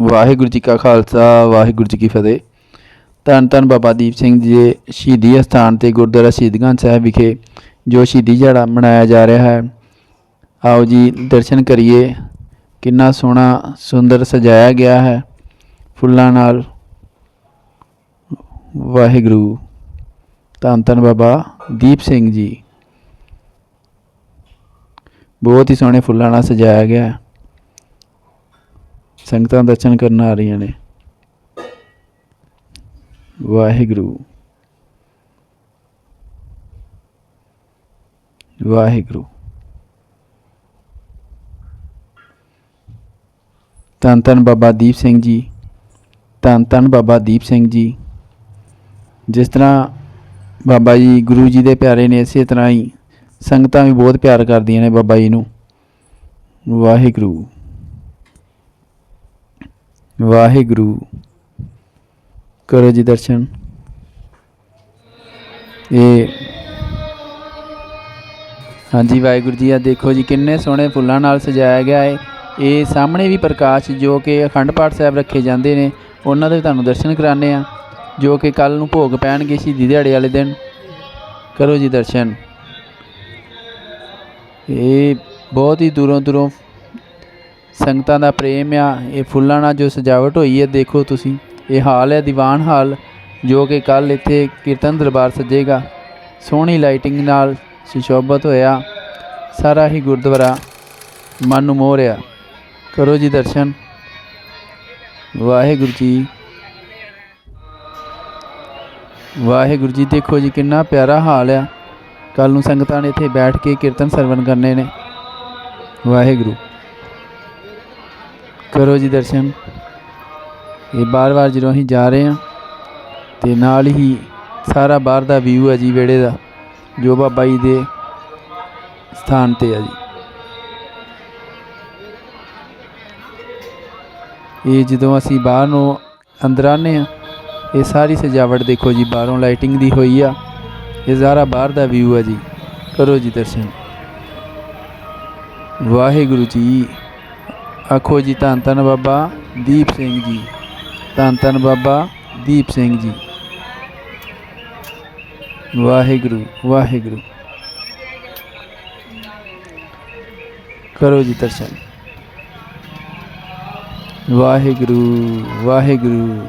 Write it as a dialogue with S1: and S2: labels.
S1: ਵਾਹਿਗੁਰੂ ਜੀ ਕਾ ਖਾਲਸਾ, ਵਾਹਿਗੁਰੂ ਜੀ ਕੀ ਫਤਿਹ। ਤਨ ਤਨ ਬਾਬਾ ਦੀਪ ਸਿੰਘ ਜੀ ਦੇ ਸ਼ਹੀਦੀ ਸਥਾਨ ਤੇ ਗੁਰਦੁਆਰਾ ਸ਼ਹੀਦਗੰਜ ਸਾਹਿਬ ਵਿਖੇ ਜੋ ਸ਼ਹੀਦੀ ਜੜਾ ਮਨਾਇਆ ਜਾ ਰਿਹਾ ਹੈ। ਆਓ ਜੀ, ਦਰਸ਼ਨ ਕਰੀਏ। ਕਿੰਨਾ ਸੋਹਣਾ, ਸੁੰਦਰ ਸਜਾਇਆ ਗਿਆ ਹੈ। ਫੁੱਲਾਂ ਨਾਲ। ਵਾਹਿਗੁਰੂ। ਤਨ ਤਨ ਬਾਬਾ ਦੀਪ ਸਿੰਘ ਜੀ। ਬਹੁਤ ਹੀ ਸੋਹਣੇ ਫੁੱਲਾਂ ਨਾਲ ਸਜਾਇਆ ਗਿਆ ਹੈ। ਸੰਗਤਾਂ ਦਰਸ਼ਨ ਕਰਨ ਆ ਰਹੀਆਂ ਨੇ। ਵਾਹਿਗੁਰੂ। ਵਾਹਿਗੁਰੂ। ਧੰਨ ਧੰਨ ਬਾਬਾ ਦੀਪ ਸਿੰਘ ਜੀ। ਧੰਨ ਧੰਨ ਬਾਬਾ ਦੀਪ ਸਿੰਘ ਜੀ। ਜਿਸ ਤਰ੍ਹਾਂ ਬਾਬਾ ਜੀ ਗੁਰੂ ਜੀ ਦੇ ਪਿਆਰੇ ਨੇ ਇਸੇ ਤਰ੍ਹਾਂ ਹੀ ਸੰਗਤਾਂ ਵੀ ਬਹੁਤ ਪਿਆਰ ਕਰਦੀਆਂ ਨੇ ਬਾਬਾ ਜੀ ਨੂੰ। ਵਾਹਿਗੁਰੂ। ਵਾਹਿਗੁਰੂ। ਕਰੋ ਜੀ ਦਰਸ਼ਨ। ਇਹ ਹਾਂਜੀ ਵਾਹਿਗੁਰੂ ਜੀ ਆ ਦੇਖੋ ਜੀ, ਕਿੰਨੇ ਸੋਹਣੇ ਫੁੱਲਾਂ ਨਾਲ ਸਜਾਇਆ ਗਿਆ ਹੈ ਇਹ ਸਾਹਮਣੇ ਵੀ ਪ੍ਰਕਾਸ਼, ਜੋ ਕਿ ਅਖੰਡ ਪਾਠ ਸਾਹਿਬ ਰੱਖੇ ਜਾਂਦੇ ਨੇ। ਉਹਨਾਂ ਦੇ ਤੁਹਾਨੂੰ ਦਰਸ਼ਨ ਕਰਾਣੇ ਆ ਜੋ ਕਿ ਕੱਲ ਨੂੰ ਭੋਗ ਪੈਣਗੇ ਸ਼ਹੀਦੀ ਦਿਹਾੜੇ ਵਾਲੇ ਦਿਨ। ਕਰੋ ਜੀ ਦਰਸ਼ਨ। ਇਹ ਬਹੁਤ ਹੀ ਦੂਰੋਂ ਦੂਰੋਂ ਸੰਗਤਾਂ ਦਾ ਪ੍ਰੇਮ ਆ, ਇਹ ਫੁੱਲਾਂ ਨਾਲ ਜੋ ਸਜਾਵਟ ਹੋਈ ਹੈ, ਦੇਖੋ ਤੁਸੀਂ, ਇਹ ਹਾਲ ਹੈ, ਦੀਵਾਨ ਹਾਲ, ਜੋ ਕਿ ਕੱਲ ਇੱਥੇ ਕੀਰਤਨ ਦਰਬਾਰ ਸਜੇਗਾ। ਸੋਹਣੀ ਲਾਈਟਿੰਗ ਨਾਲ ਸੁਸ਼ੋਭਿਤ ਹੋਇਆ, ਸਾਰਾ ਹੀ ਗੁਰਦੁਆਰਾ ਮਨ ਨੂੰ ਮੋਹ ਰਿਹਾ। ਕਰੋ ਜੀ ਦਰਸ਼ਨ। ਵਾਹਿਗੁਰੂ ਜੀ। ਵਾਹਿਗੁਰੂ ਜੀ ਦੇਖੋ ਜੀ, ਕਿੰਨਾ ਪਿਆਰਾ ਹਾਲ ਆ। ਕੱਲ ਨੂੰ ਸੰਗਤਾਂ ਨੇ ਇੱਥੇ ਬੈਠ ਕੇ ਕੀਰਤਨ ਸਰਵਣ ਕਰਨੇ ਨੇ। ਵਾਹਿਗੁਰੂ। ਕਰੋ ਜੀ ਦਰਸ਼ਨ। ਇਹ ਬਾਰ-ਬਾਰ ਜਦੋਂ ਅਸੀਂ ਜਾ ਰਹੇ ਹਾਂ, ਤੇ ਨਾਲ ਹੀ ਸਾਰਾ ਬਾਹਰ ਦਾ ਵਿਊ ਹੈ ਜੀ, ਵਿਹੜੇ ਦਾ, ਜੋ ਬਾਬਾ ਜੀ ਦੇ ਸਥਾਨ ਤੇ ਹੈ ਜੀ। ਇਹ ਜਦੋਂ ਅਸੀਂ ਬਾਹਰ ਨੂੰ ਅੰਦਰ ਆਨੇ ਆ ਇਹ ਸਾਰੀ ਸਜਾਵਟ ਦੇਖੋ ਜੀ, ਬਾਹਰੋਂ ਲਾਈਟਿੰਗ ਦੀ ਹੋਈ ਆ। ਇਹ ਜ਼ਾਰਾ ਬਾਹਰ ਦਾ ਵਿਊ ਹੈ ਜੀ। ਕਰੋ ਜੀ ਦਰਸ਼ਨ। ਵਾਹਿਗੁਰੂ ਜੀ, ਆਖੋ ਜੀ ਧੰਨ ਧੰਨ ਬਾਬਾ ਦੀਪ ਸਿੰਘ ਜੀ। ਧੰਨ ਧੰਨ ਬਾਬਾ ਦੀਪ ਸਿੰਘ ਜੀ। ਵਾਹਿਗੁਰੂ ਵਾਹਿਗੁਰੂ। ਕਰੋ ਜੀ ਦਰਸ਼ਨ। ਵਾਹਿਗੁਰੂ ਵਾਹਿਗੁਰੂ।